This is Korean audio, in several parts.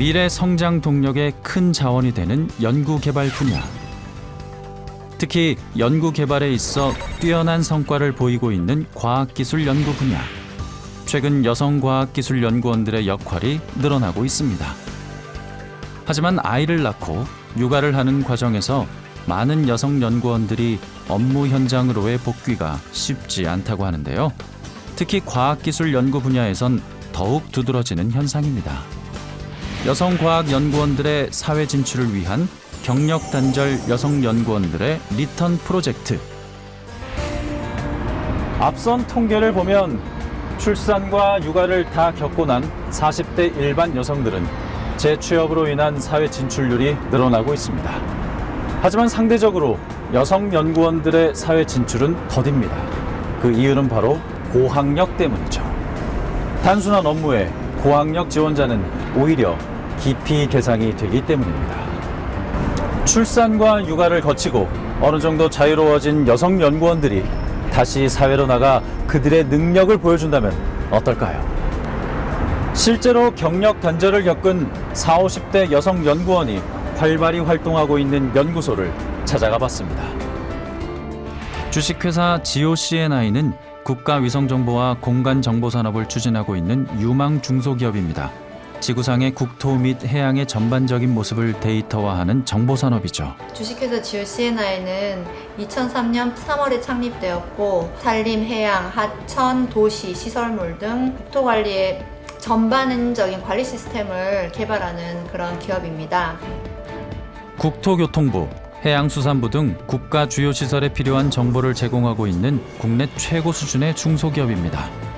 미래 성장 동력의 큰 자원이 되는 연구 개발 분야. 특히 연구 개발에 있어 뛰어난 성과를 보이고 있는 과학기술 연구 분야. 최근 여성 과학기술 연구원들의 역할이 늘어나고 있습니다. 하지만 아이를 낳고 육아를 하는 과정에서 많은 여성 연구원들이 업무 현장으로의 복귀가 쉽지 않다고 하는데요. 특히 과학기술 연구 분야에선 더욱 두드러지는 현상입니다. 여성 과학 연구원들의 사회 진출을 위한 경력 단절 여성 연구원들의 리턴 프로젝트. 앞선 통계를 보면 출산과 육아를 다 겪고 난 40대 일반 여성들은 재취업으로 인한 사회 진출률이 늘어나고 있습니다. 하지만 상대적으로 여성 연구원들의 사회 진출은 더딥니다. 그 이유는 바로 고학력 때문이죠. 단순한 업무에 고학력 지원자는 오히려 기피 대상이 되기 때문입니다. 출산과 육아를 거치고 어느 정도 자유로워진 여성 연구원들이 다시 사회로 나가 그들의 능력을 보여준다면 어떨까요? 실제로 경력 단절을 겪은 40, 50대 여성 연구원이 활발히 활동하고 있는 연구소를 찾아가 봤습니다. 주식회사 GOCNI는 국가위성정보와 공간정보산업을 추진하고 있는 유망 중소기업입니다. 지구상의 국토 및 해양의 전반적인 모습을 데이터화하는 정보산업이죠. 주식회사 GOCNI는 2003년 3월에 창립되었고 산림, 해양, 하천, 도시, 시설물 등 국토 관리의 전반적인 관리 시스템을 개발하는 그런 기업입니다. 국토교통부, 해양수산부 등 국가 주요 시설에 필요한 정보를 제공하고 있는 국내 최고 수준의 중소기업입니다.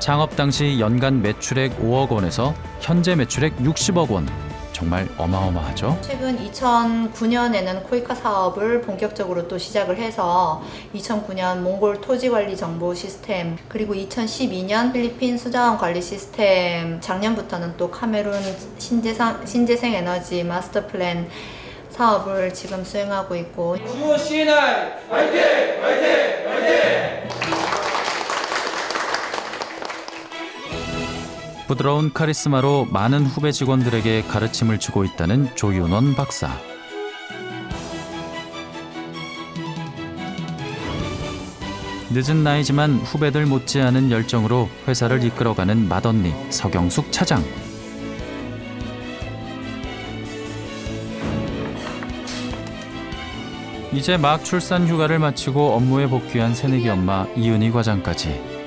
창업 당시 연간 매출액 5억 원에서 현재 매출액 60억 원. 정말 어마어마하죠? 최근 2009년에는 코이카 사업을 본격적으로 또 시작을 해서 2009년 몽골 토지 관리 정보 시스템 그리고 2012년 필리핀 수자원 관리 시스템 작년부터는 또 카메룬 신재생, 신재생 에너지 마스터 플랜 사업을 지금 수행하고 있고 주호 CNI 화이팅! 화이팅! 화이팅! 부드러운 카리스마로 많은 후배 직원들에게 가르침을 주고 있다는 조윤원 박사. 늦은 나이지만 후배들 못지않은 열정으로 회사를 이끌어가는 맏언니 서경숙 차장. 이제 막 출산 휴가를 마치고 업무에 복귀한 새내기 엄마 이은희 과장까지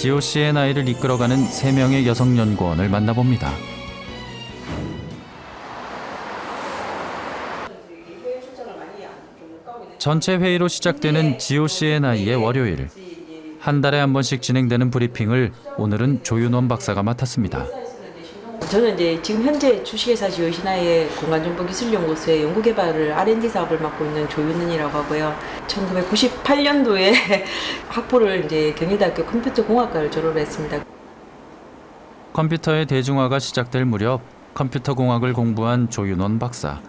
GOCNI를 이끌어가는 세 명의 여성 연구원을 만나봅니다. 전체 회의로 시작되는 GOCNI의 월요일. 한 달에 한 번씩 진행되는 브리핑을 오늘은 조윤원 박사가 맡았습니다. 저는 이제 지금 현재 주식회사 지오시나의 공간정보기술연구소의 연구개발을 R&D 사업을 맡고 있는 조윤은이라고 하고요. 1998년도에 학부를 이제 경희대학교 컴퓨터공학과를 졸업했습니다. 컴퓨터의 대중화가 시작될 무렵 컴퓨터 공학을 공부한 조윤원 박사.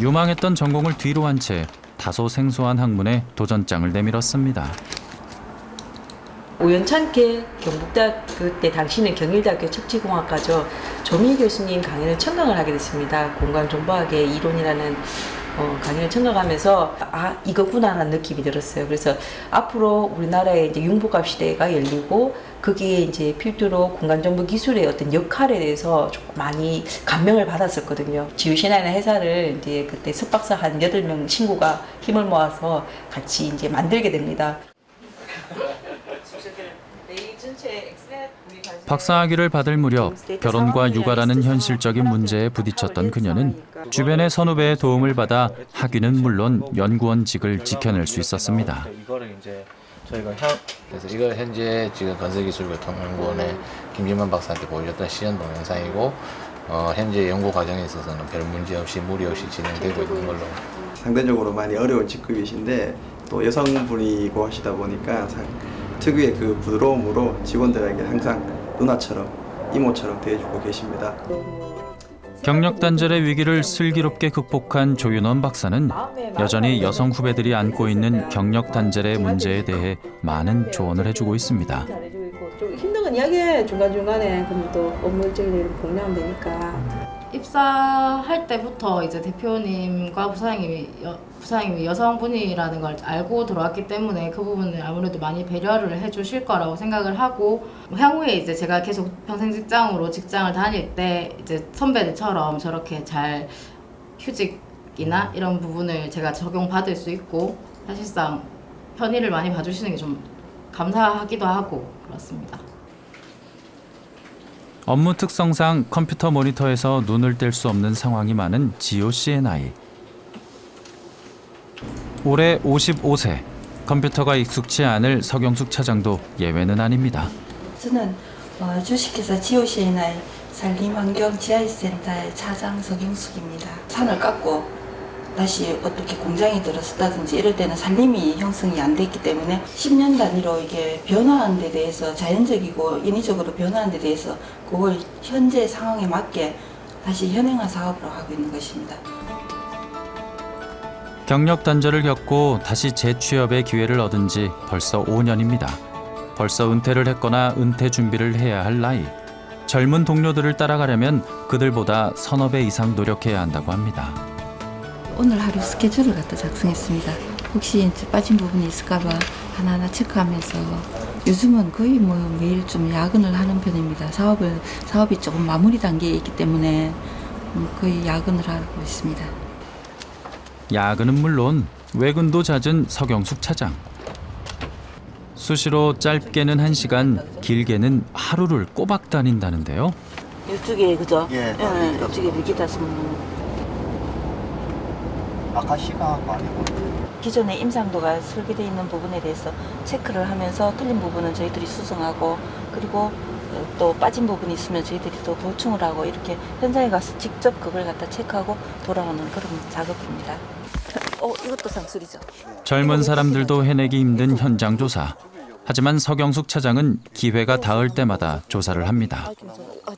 유망했던 전공을 뒤로 한 채 다소 생소한 학문에 도전장을 내밀었습니다. 우연찮게 경북대학 그때 당시는 경일대학교 척지공학과죠. 조미 교수님 강연을 청강을 하게 됐습니다. 공간정보학의 이론이라는 어, 강연을 청강하면서 아 이거구나 라는 느낌이 들었어요. 그래서 앞으로 우리나라에 이제 융복합 시대가 열리고 거기에 이제 필두로 공간정보 기술의 어떤 역할에 대해서 조금 많이 감명을 받았었거든요. 지우시나이라는 회사를 이제 그때 석박사 한 8명 친구가 힘을 모아서 같이 이제 만들게 됩니다. 박사학위를 받을 무렵 결혼과 육아라는 현실적인 문제에 부딪혔던 그녀는 주변의 선후배의 도움을 받아 학위는 물론 연구원직을 지켜낼 수 있었습니다. 이거를 이제 저희가 현 그래서 이걸 현재 지금 건설기술교통연구원의 김진만 박사한테 보여줬던 시연 동영상이고 어, 현재 연구 과정에 있어서는 별 문제 없이 무리 없이 진행되고 있는 걸로. 상대적으로 많이 어려운 직급이신데 또 여성분이고 하시다 보니까 상- 특유의 그 부드러움으로 직원들에게 항상 누나처럼 이모처럼 대해주고 계십니다. 경력 단절의 위기를 슬기롭게 극복한 조윤원 박사는 여전히 여성 후배들이 안고 있는 경력 단절의 문제에 대해 많은 조언을 해주고 있습니다. 좀 힘든 생각은 이야기해 중간중간에 그럼 또 업무 일정을 공유하면 되니까 입사할 때부터 이제 대표님과 부사장님이 여, 부사장님이 여성분이라는 걸 알고 들어왔기 때문에 그 부분을 아무래도 많이 배려를 해주실 거라고 생각을 하고 뭐 향후에 이제 제가 계속 평생 직장으로 직장을 다닐 때 이제 선배들처럼 저렇게 잘 휴직이나 이런 부분을 제가 적용받을 수 있고 사실상 편의를 많이 봐주시는 게 좀 감사하기도 하고 그렇습니다. 업무 특성상 컴퓨터 모니터에서 눈을 뗄 수 없는 상황이 많은 지오 씨의 나이. 올해 55세. 컴퓨터가 익숙치 않을 서경숙 차장도 예외는 아닙니다. 저는 어, 주식회사 지오시에나의 산림환경 지하센터의 차장 서경숙입니다. 산을 깎고 다시 어떻게 공장이 들어섰다든지 이럴 때는 산림이 형성이 안 됐기 때문에 10년 단위로 이게 변화하는 데 대해서 자연적이고 인위적으로 변화하는 데 대해서 그걸 현재 상황에 맞게 다시 현행화 사업으로 하고 있는 것입니다. 경력 단절을 겪고 다시 재취업의 기회를 얻은 지 벌써 5년입니다. 벌써 은퇴를 했거나 은퇴 준비를 해야 할 나이. 젊은 동료들을 따라가려면 그들보다 서너 배 이상 노력해야 한다고 합니다. 오늘 하루 스케줄을 갖다 작성했습니다. 혹시 이제 빠진 부분이 있을까봐 하나하나 체크하면서 요즘은 거의 뭐 매일 좀 야근을 하는 편입니다. 사업을 사업이 조금 마무리 단계에 있기 때문에 음, 거의 야근을 하고 있습니다. 야근은 물론 외근도 잦은 서경숙 차장. 수시로 짧게는 한 시간 길게는 하루를 꼬박 다닌다는데요. 이쪽에 그죠? 예, 예, 이쪽에 밀기다 쓰면 아카시가 많이. 기존의 임상도가 설계되어 있는 부분에 대해서 체크를 하면서 틀린 부분은 저희들이 수정하고 그리고 또 빠진 부분이 있으면 저희들이 또 보충을 하고 이렇게 현장에 가서 직접 그걸 갖다 체크하고 돌아오는 그런 작업입니다. 어, 이것도 상술이죠. 젊은 사람들도 해내기 힘든 현장 조사. 하지만 서경숙 차장은 기회가 닿을 때마다 조사를 합니다. 아,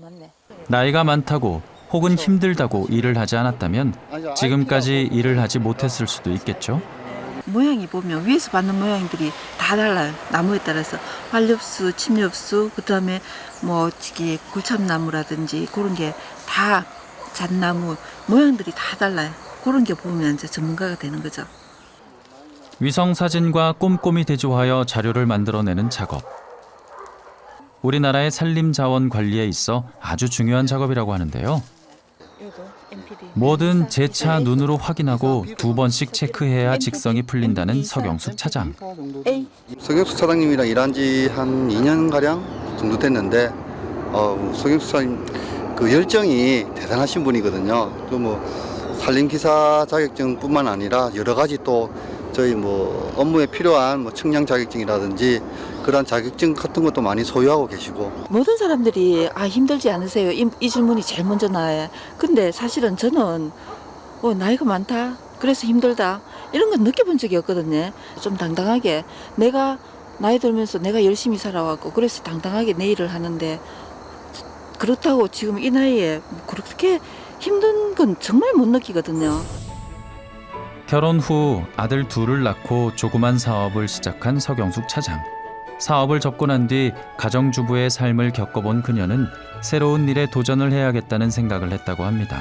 맞네. 나이가 많다고 혹은 힘들다고 일을 하지 않았다면 지금까지 일을 하지 못했을 수도 있겠죠. 모양이 보면 위에서 받는 모양들이 다 달라요. 나무에 따라서 활엽수, 침엽수, 그 다음에 뭐 저기 굴참나무라든지 그런 게 다 잣나무 모양들이 다 달라요. 그런 게 보면 이제 전문가가 되는 거죠. 위성 사진과 꼼꼼히 대조하여 자료를 만들어내는 작업. 우리나라의 산림 자원 관리에 있어 아주 중요한 작업이라고 하는데요. 뭐든 재차 눈으로 확인하고 두 번씩 체크해야 직성이 풀린다는 서경숙 차장. 서경수 차장님이랑 일한 지 한 2년 가량 정도 됐는데 어, 서경수 차장님 그 열정이 대단하신 분이거든요. 또 뭐 산림 기사 자격증뿐만 아니라 여러 가지 또 저희 뭐 업무에 필요한 뭐 측량 자격증이라든지 그런 자격증 같은 것도 많이 소유하고 계시고 모든 사람들이 아 힘들지 않으세요? 이, 이 질문이 제일 먼저 나와요. 근데 사실은 저는 어, 나이가 많다. 그래서 힘들다. 이런 건 느껴본 적이 없거든요. 좀 당당하게 내가 나이 들면서 내가 열심히 살아왔고 그래서 당당하게 내 일을 하는데 그렇다고 지금 이 나이에 그렇게 힘든 건 정말 못 느끼거든요. 결혼 후 아들 둘을 낳고 조그만 사업을 시작한 서경숙 차장. 사업을 접고 난 뒤 가정주부의 삶을 겪어본 그녀는 새로운 일에 도전을 해야겠다는 생각을 했다고 합니다.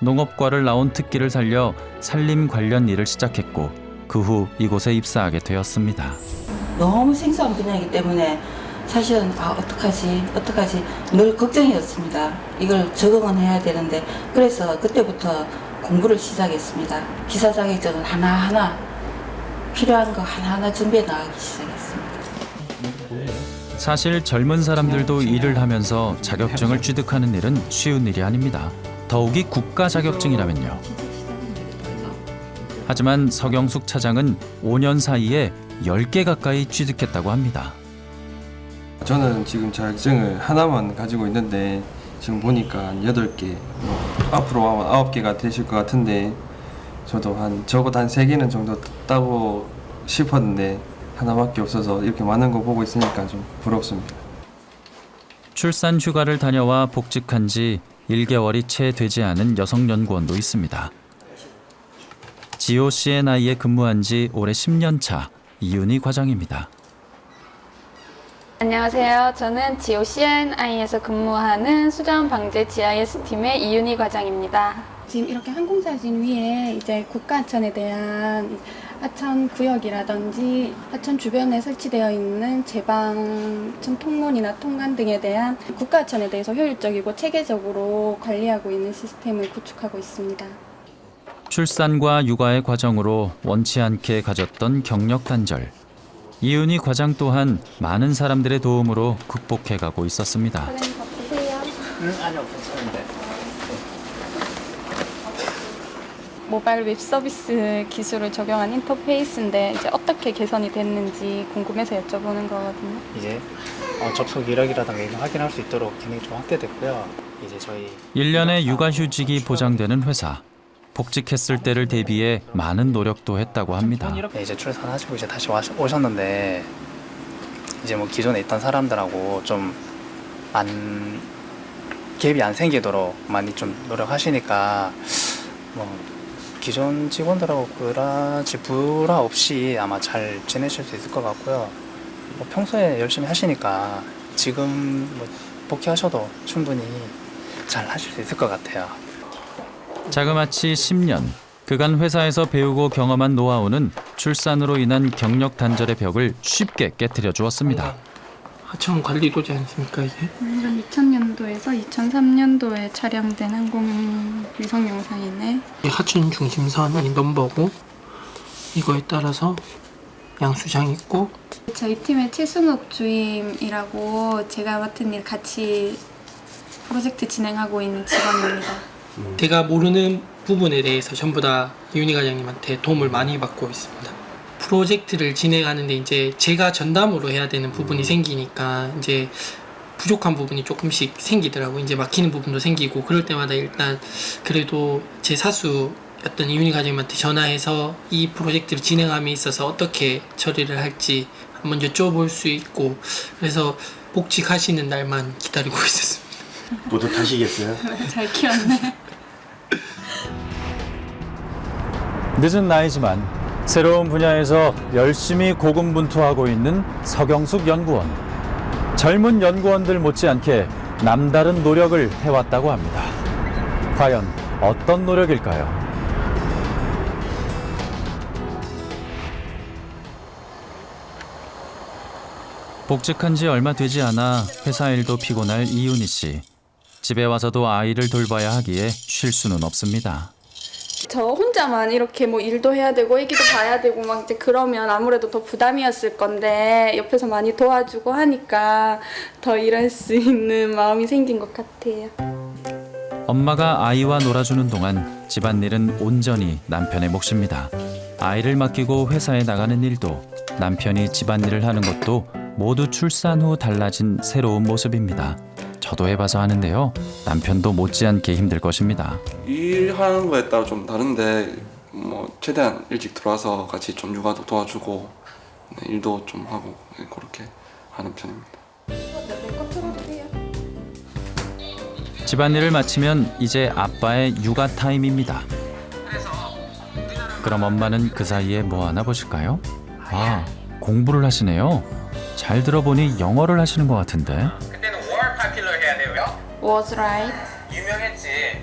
농업과를 나온 특기를 살려 산림 관련 일을 시작했고 그 후 이곳에 입사하게 되었습니다. 너무 생소한 분야이기 때문에 사실은 아 어떡하지 어떡하지 늘 걱정이었습니다. 이걸 적응은 해야 되는데 그래서 그때부터 공부를 시작했습니다. 기사 자격증은 하나하나 필요한 거 하나하나 준비해 나가기 시작했습니다. 사실 젊은 사람들도 일을 하면서 자격증을 취득하는 일은 쉬운 일이 아닙니다. 더욱이 국가 자격증이라면요. 하지만 서경숙 차장은 5년 사이에 10개 가까이 취득했다고 합니다. 저는 지금 자격증을 하나만 가지고 있는데 지금 보니까 한 8개, 뭐 앞으로 아마 9개가 되실 것 같은데 저도 한 적어도 한 3개는 정도 따고 싶었는데 하나밖에 없어서 이렇게 많은 거 보고 있으니까 좀 부럽습니다. 출산 휴가를 다녀와 복직한 지 1개월이 채 되지 않은 여성 연구원도 있습니다. 지오 씨의 나이에 근무한 지 올해 10년 차 이윤희 과장입니다. 안녕하세요. 저는 GOCNI에서 근무하는 수자원 방재 GIS 팀의 이윤희 과장입니다. 지금 이렇게 항공사진 위에 이제 국가하천에 대한 하천 구역이라든지 하천 주변에 설치되어 있는 제방천 통로나 통관 등에 대한 국가하천에 대해서 효율적이고 체계적으로 관리하고 있는 시스템을 구축하고 있습니다. 출산과 육아의 과정으로 원치 않게 가졌던 경력 단절. 이윤희 과장 또한 많은 사람들의 도움으로 극복해가고 있었습니다. 모바일 웹 서비스 기술을 적용한 인터페이스인데 이제 어떻게 개선이 됐는지 궁금해서 여쭤보는 거거든요. 이제 어, 접속 이력이라든가 이런 거 확인할 수 있도록 기능이 좀 확대됐고요. 이제 저희 1년의 육아휴직이 보장되는 회사. 복직했을 때를 대비해 많은 노력도 했다고 합니다. 네, 이제 출산하시고 이제 다시 와- 오셨는데 이제 뭐 기존에 있던 사람들하고 좀 안 갭이 안 생기도록 많이 좀 노력하시니까 뭐 기존 직원들하고 그라지 불화 없이 아마 잘 지내실 수 있을 것 같고요. 뭐 평소에 열심히 하시니까 지금 뭐 복귀하셔도 충분히 잘 하실 수 있을 것 같아요. 자그마치 10년. 그간 회사에서 배우고 경험한 노하우는 출산으로 인한 경력 단절의 벽을 쉽게 깨뜨려 주었습니다. 하청 관리도지 않습니까 이게? 이건 2000년도에서 2003년도에 촬영된 항공 위성 영상이네. 이 하천 중심선이 넘버고 이거에 따라서 양수장 있고 저희 팀의 최순욱 주임이라고 제가 맡은 일 같이 프로젝트 진행하고 있는 직원입니다. 제가 모르는 부분에 대해서 전부 다 윤희 과장님한테 도움을 많이 받고 있습니다. 프로젝트를 진행하는데 이제 제가 전담으로 해야 되는 부분이 생기니까 이제 부족한 부분이 조금씩 생기더라고 이제 막히는 부분도 생기고 그럴 때마다 일단 그래도 제 사수였던 이윤희 과장님한테 전화해서 이 프로젝트를 진행함에 있어서 어떻게 처리를 할지 한번 여쭤볼 수 있고 그래서 복직하시는 날만 기다리고 있었습니다. 뿌듯하시겠어요? 잘 키웠네. 늦은 나이지만 새로운 분야에서 열심히 고군분투하고 있는 서경숙 연구원. 젊은 연구원들 못지않게 남다른 노력을 해왔다고 합니다. 과연 어떤 노력일까요? 복직한 지 얼마 되지 않아 회사 일도 피곤할 이윤희 씨. 집에 와서도 아이를 돌봐야 하기에 쉴 수는 없습니다. 저 혼자만 이렇게 뭐 일도 해야 되고 애기도 봐야 되고 막 이제 그러면 아무래도 더 부담이었을 건데 옆에서 많이 도와주고 하니까 더 일할 수 있는 마음이 생긴 것 같아요. 엄마가 아이와 놀아주는 동안 집안일은 온전히 남편의 몫입니다. 아이를 맡기고 회사에 나가는 일도 남편이 집안일을 하는 것도 모두 출산 후 달라진 새로운 모습입니다. 저도 해봐서 하는데요. 남편도 못지않게 힘들 것입니다. 일하는 거에 따라 좀 다른데 뭐 최대한 일찍 들어와서 같이 좀 육아도 도와주고 네, 일도 좀 하고 네, 그렇게 하는 편입니다. 집안일을 마치면 이제 아빠의 육아 타임입니다. 그럼 엄마는 그 사이에 뭐 하나 보실까요? 아, 공부를 하시네요. 잘 들어보니 영어를 하시는 것 같은데. Was right, 유명했지.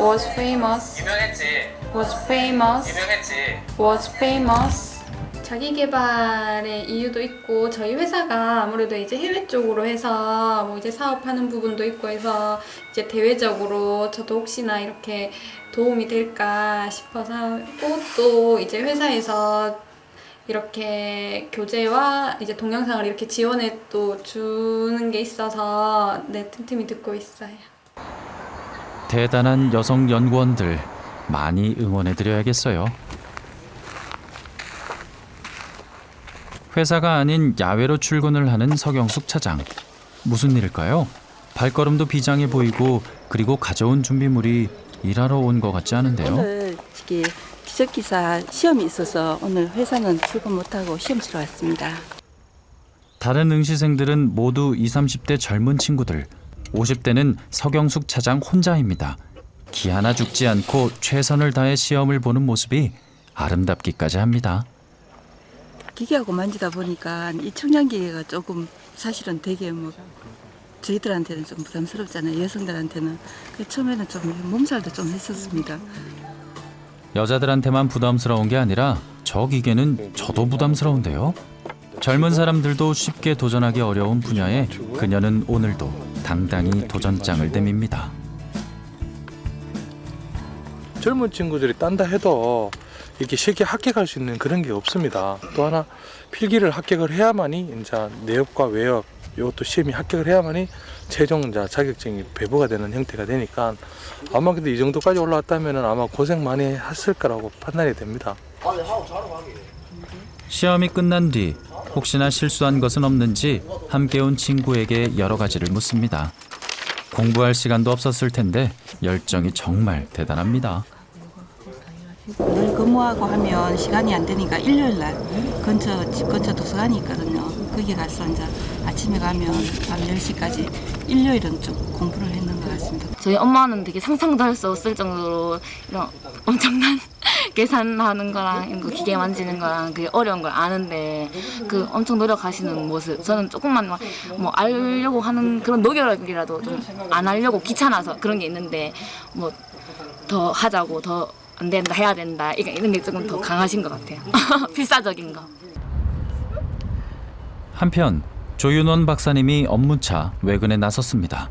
was famous, 유명했지. was famous, 유명했지. was famous. 자기 개발의 이유도 있고 저희 회사가 아무래도 이제 해외 쪽으로 해서 뭐 이제 사업하는 부분도 있고 해서 이제 대외적으로 저도 혹시나 이렇게 도움이 될까 싶어서 하고 또 이제 회사에서 이렇게 교재와 이제 동영상을 이렇게 지원해 또 주는 게 있어서 네 틈틈이 듣고 있어요. 대단한 여성 연구원들 많이 응원해 드려야겠어요. 회사가 아닌 야외로 출근을 하는 서경숙 차장. 무슨 일일까요? 발걸음도 비장해 보이고 그리고 가져온 준비물이 일하러 온 것 같지 않은데요. 오늘 이게 기적기사 시험이 있어서 오늘 회사는 출근 못하고 시험 치러 왔습니다. 다른 응시생들은 모두 20, 30대 젊은 친구들. 50대는 서경숙 차장 혼자입니다. 기 하나 죽지 않고 최선을 다해 시험을 보는 모습이 아름답기까지 합니다. 기계하고 만지다 보니까 이 청량기계가 조금 사실은 되게 뭐 저희들한테는 좀 부담스럽잖아요. 여성들한테는. 그 처음에는 좀 몸살도 좀 했었습니다. 여자들한테만 부담스러운 게 아니라 저 기계는 저도 부담스러운데요. 젊은 사람들도 쉽게 도전하기 어려운 분야에 그녀는 오늘도 당당히 도전장을 내밉니다. 젊은 친구들이 딴다 해도 이렇게 쉽게 합격할 수 있는 그런 게 없습니다. 또 하나 필기를 합격을 해야만이 이제 내업과 외업 이것도 시험이 합격을 해야만이 최종 이제 자격증이 배부가 되는 형태가 되니까 아마 근데 이 정도까지 올라왔다면 아마 고생 많이 했을 거라고 판단이 됩니다. 시험이 끝난 뒤 혹시나 실수한 것은 없는지 함께 온 친구에게 여러 가지를 묻습니다. 공부할 시간도 없었을 텐데 열정이 정말 대단합니다. 늘 근무하고 하면 시간이 안 되니까 일요일 날 근처 집 근처 도서관이 있거든요. 거기 가서 이제 아침에 가면 밤 10시까지 일요일은 좀 공부를 했는 것 같습니다. 저희 엄마는 되게 상상도 할 수 없을 정도로 이런 엄청난 계산하는 거랑 기계 만지는 거랑 그게 어려운 걸 아는데 그 엄청 노력하시는 모습 저는 조금만 막 뭐 알려고 하는 그런 노력이라도 좀 안 하려고 귀찮아서 그런 게 있는데 뭐 더 하자고 더 안 된다 해야 된다 이런 게 조금 더 강하신 것 같아요 필사적인 거. 한편 조윤원 박사님이 업무차 외근에 나섰습니다.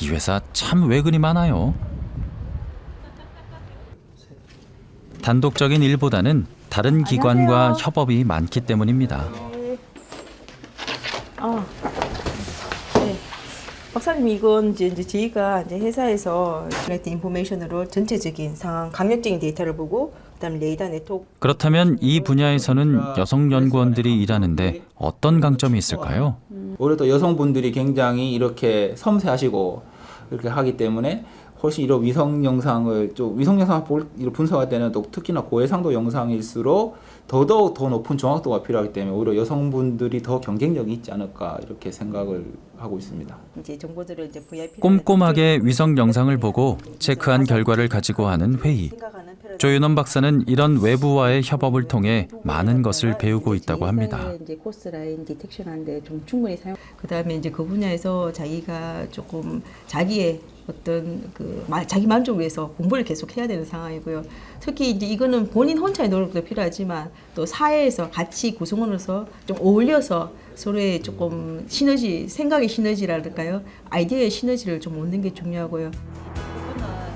이 회사 참 외근이 많아요. 단독적인 일보다는 다른 기관과 협업이 많기 때문입니다. 아, 네. 박사님 이건 이제, 이제 저희가 이제 회사에서 전했던 인포메이션으로 전체적인 상황, 강력적인 데이터를 보고 그렇다면 이 분야에서는 여성 연구원들이 일하는데 어떤 강점이 있을까요? 오히려 또 여성분들이 굉장히 이렇게 섬세하시고 이렇게 하기 때문에 훨씬 이런 위성 영상을 좀 위성 영상 볼 이런 분석할 때는 또 특히나 고해상도 영상일수록 더더욱 더 높은 정확도가 필요하기 때문에 오히려 여성분들이 더 경쟁력이 있지 않을까 이렇게 생각을 하고 있습니다. 이제 정보들을 이제 VIP 꼼꼼하게 위성 영상을 보고 체크한 결과를 가지고 하는 회의. 조윤원 박사는 이런 외부와의 협업을 통해 많은 것을 배우고 있다고 합니다. 이제 코스 라인 디텍션하는데 좀 충분히 사용. 그다음에 이제 그 분야에서 자기가 조금 자기의 어떤 그 마- 자기 만족을 위해서 공부를 계속 해야 되는 상황이고요. 특히 이제 이거는 본인 혼자의 노력도 필요하지만 또 사회에서 같이 구성원으로서 좀 어울려서 서로의 조금 시너지, 생각의 시너지랄까요? 아이디어의 시너지를 좀 얻는 게 중요하고요.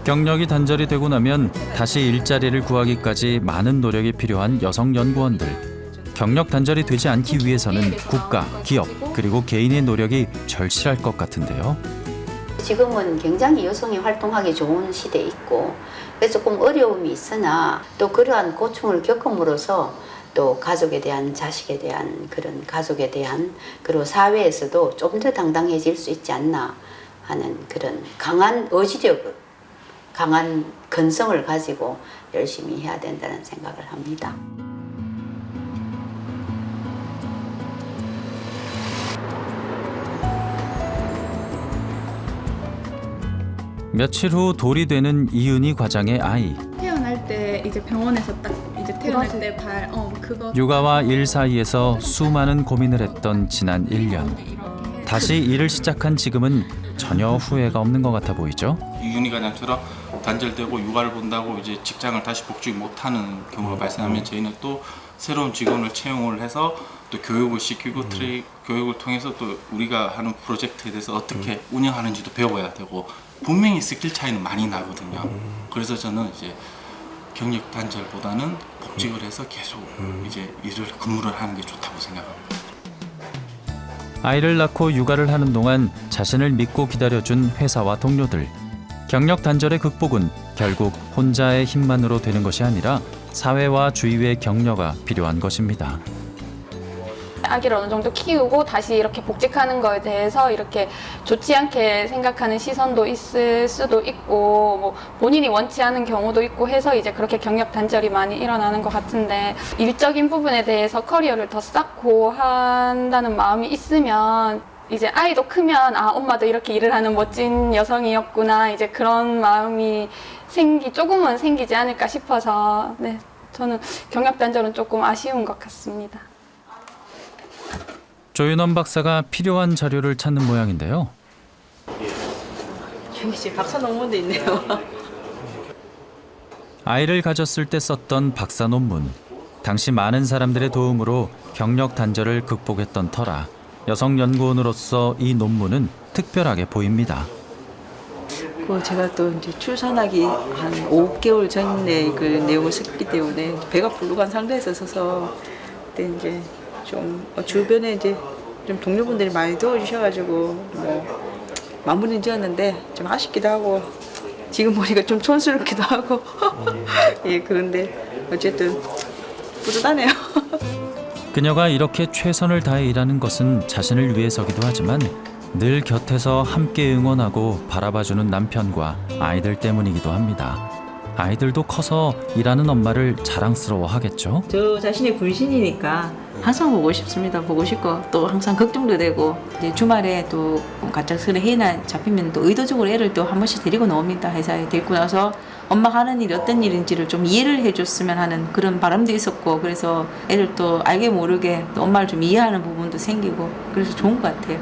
경력이 단절이 되고 나면 다시 일자리를 구하기까지 많은 노력이 필요한 여성 연구원들. 경력 단절이 되지 않기 위해서는 국가, 기업, 그리고 개인의 노력이 절실할 것 같은데요. 지금은 굉장히 여성이 활동하기 좋은 시대에 있고 그래서 조금 어려움이 있으나 또 그러한 고충을 겪음으로써 또 가족에 대한 자식에 대한 그런 가족에 대한 그리고 사회에서도 좀 더 당당해질 수 있지 않나 하는 그런 강한 의지력을 강한 근성을 가지고 열심히 해야 된다는 생각을 합니다. 며칠 후 돌이 되는 이윤희 과장의 아이. 태어날 때 이제 병원에서 딱 이제 태어날 때발 어 그거 육아와 일 사이에서 수많은 고민을 했던 지난 1년. 다시 일을 시작한 지금은 전혀 후회가 없는 것 같아 보이죠? 유윤희 과장처럼 단절되고 육아를 본다고 이제 직장을 다시 복귀 못하는 경우가 발생하면 저희는 또 새로운 직원을 채용을 해서 또 교육을 시키고 트레이 교육을 통해서 또 우리가 하는 프로젝트에 대해서 어떻게 운영하는지도 배워야 되고 분명히 스킬 차이는 많이 나거든요. 그래서 저는 이제 경력 단절보다는 복직을 해서 계속 이제 일을 근무를 하는 게 좋다고 생각합니다. 아이를 낳고 육아를 하는 동안 자신을 믿고 기다려준 회사와 동료들. 경력 단절의 극복은 결국 혼자의 힘만으로 되는 것이 아니라 사회와 주위의 격려가 필요한 것입니다. 아기를 어느 정도 키우고 다시 이렇게 복직하는 거에 대해서 이렇게 좋지 않게 생각하는 시선도 있을 수도 있고 뭐 본인이 원치 않은 경우도 있고 해서 이제 그렇게 경력 단절이 많이 일어나는 것 같은데 일적인 부분에 대해서 커리어를 더 쌓고 한다는 마음이 있으면 이제 아이도 크면 아 엄마도 이렇게 일을 하는 멋진 여성이었구나 이제 그런 마음이 생기 조금은 생기지 않을까 싶어서 네 저는 경력 단절은 조금 아쉬운 것 같습니다. 조윤원 박사가 필요한 자료를 찾는 모양인데요. 여기 지금 박사 논문도 있네요. 아이를 가졌을 때 썼던 박사 논문. 당시 많은 사람들의 도움으로 경력 단절을 극복했던 터라 여성 연구원으로서 이 논문은 특별하게 보입니다. 그 제가 또 이제 출산하기 한 5개월 전에 그 내용을 썼기 때문에 배가 불룩한 상태에서 써서 그때 이제 좀 어, 주변에 이제 좀 동료분들이 많이 도와주셔가지고 뭐 마무리는 지었는데 좀 아쉽기도 하고 지금 보니까 좀 촌스럽기도 하고 예 그런데 어쨌든 뿌듯하네요. 그녀가 이렇게 최선을 다해 일하는 것은 자신을 위해서기도 하지만 늘 곁에서 함께 응원하고 바라봐주는 남편과 아이들 때문이기도 합니다. 아이들도 커서 일하는 엄마를 자랑스러워하겠죠. 저 자신이 불신이니까 항상 보고 싶습니다. 보고 싶고 또 항상 걱정도 되고 이제 주말에 또 갑작스레 해나 잡히면 또 의도적으로 애를 또 한 번씩 데리고 나옵니다. 회사에 데리고 나서 엄마가 하는 일이 어떤 일인지를 좀 이해를 해줬으면 하는 그런 바람도 있었고 그래서 애를 또 알게 모르게 또 엄마를 좀 이해하는 부분도 생기고 그래서 좋은 것 같아요.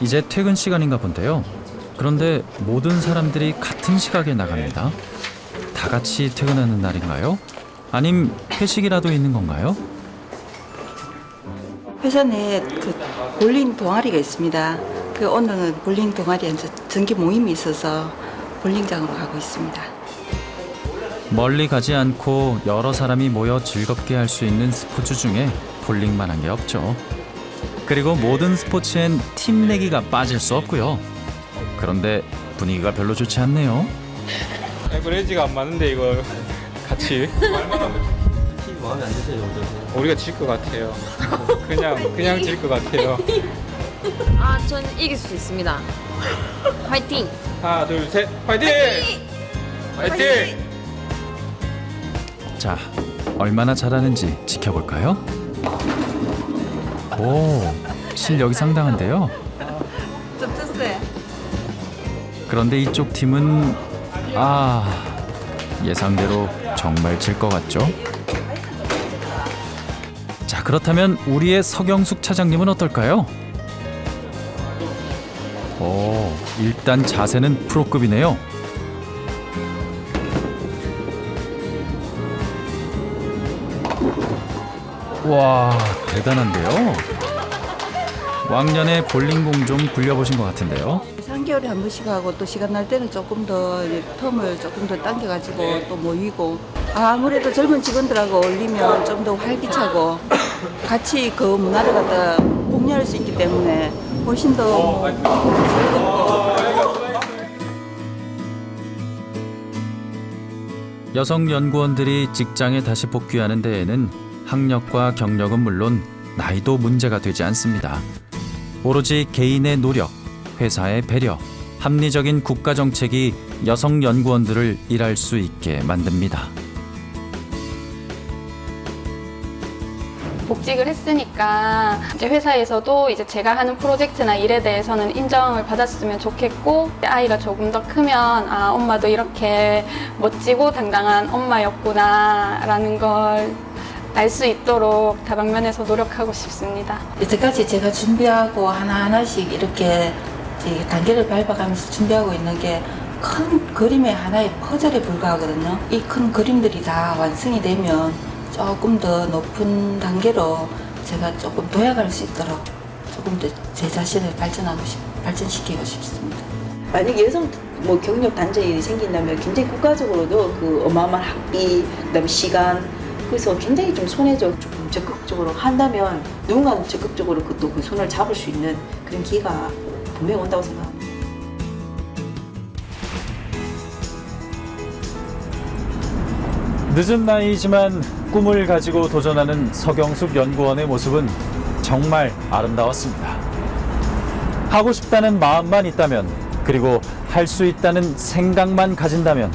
이제 퇴근 시간인가 본데요. 그런데 모든 사람들이 같은 시각에 나갑니다. 다 같이 퇴근하는 날인가요? 아님 회식이라도 있는 건가요? 회사 내에 그 볼링 동아리가 있습니다. 그 오늘은 볼링 동아리에 정기 모임이 있어서 볼링장으로 가고 있습니다. 멀리 가지 않고 여러 사람이 모여 즐겁게 할 수 있는 스포츠 중에 볼링만한 게 없죠. 그리고 모든 스포츠엔 팀 내기가 빠질 수 없고요. 그런데 분위기가 별로 좋지 않네요. 에버레지가 안 맞는데 이거 같이 팀 마음에 안 드세요, 우리가 질 것 같아요. 그냥 그냥 질 것 같아요. 아, 전 이길 수 있습니다. 화이팅! 하나, 둘, 셋, 파이팅! 파이팅! 자, 얼마나 잘하는지 지켜볼까요? 오, 실력이 상당한데요. 그런데 이쪽 팀은 아 예상대로 정말 질 것 같죠? 자 그렇다면 우리의 서경숙 차장님은 어떨까요? 오 일단 자세는 프로급이네요. 와 대단한데요. 왕년에 볼링공 좀 굴려보신 것 같은데요. 3개월에 한 번씩 하고 또 시간 날 때는 조금 더 텀을 조금 더 당겨가지고 또 모이고 아무래도 젊은 직원들하고 어울리면 좀 더 활기차고 같이 그 문화를 갖다 공유할 수 있기 때문에 훨씬 더 여성 연구원들이 직장에 다시 복귀하는 데에는 학력과 경력은 물론 나이도 문제가 되지 않습니다. 오로지 개인의 노력, 회사의 배려, 합리적인 국가 정책이 여성 연구원들을 일할 수 있게 만듭니다. 복직을 했으니까 이제 회사에서도 이제 제가 하는 프로젝트나 일에 대해서는 인정을 받았으면 좋겠고 아이가 조금 더 크면 아 엄마도 이렇게 멋지고 당당한 엄마였구나라는 걸 알 수 있도록 다방면에서 노력하고 싶습니다. 여태까지 제가 준비하고 하나하나씩 이렇게 이제 단계를 밟아가면서 준비하고 있는 게 큰 그림의 하나의 퍼즐에 불과하거든요. 이 큰 그림들이 다 완성이 되면 조금 더 높은 단계로 제가 조금 도약할 수 있도록 조금 더 제 자신을 발전하고 싶, 발전시키고 싶습니다. 만약에 여성 뭐 경력 단절이 생긴다면 굉장히 국가적으로도 그 어마어마한 학비, 그다음에 시간 그래서 굉장히 좀 손해죠. 조금 적극적으로 한다면 누군가는 적극적으로 그또 그 손을 잡을 수 있는 그런 기회가 분명히 온다고 생각합니다. 늦은 나이지만 꿈을 가지고 도전하는 서경숙 연구원의 모습은 정말 아름다웠습니다. 하고 싶다는 마음만 있다면 그리고 할 수 있다는 생각만 가진다면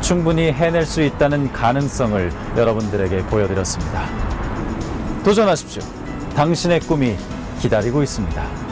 충분히 해낼 수 있다는 가능성을 여러분들에게 보여드렸습니다. 도전하십시오. 당신의 꿈이 기다리고 있습니다.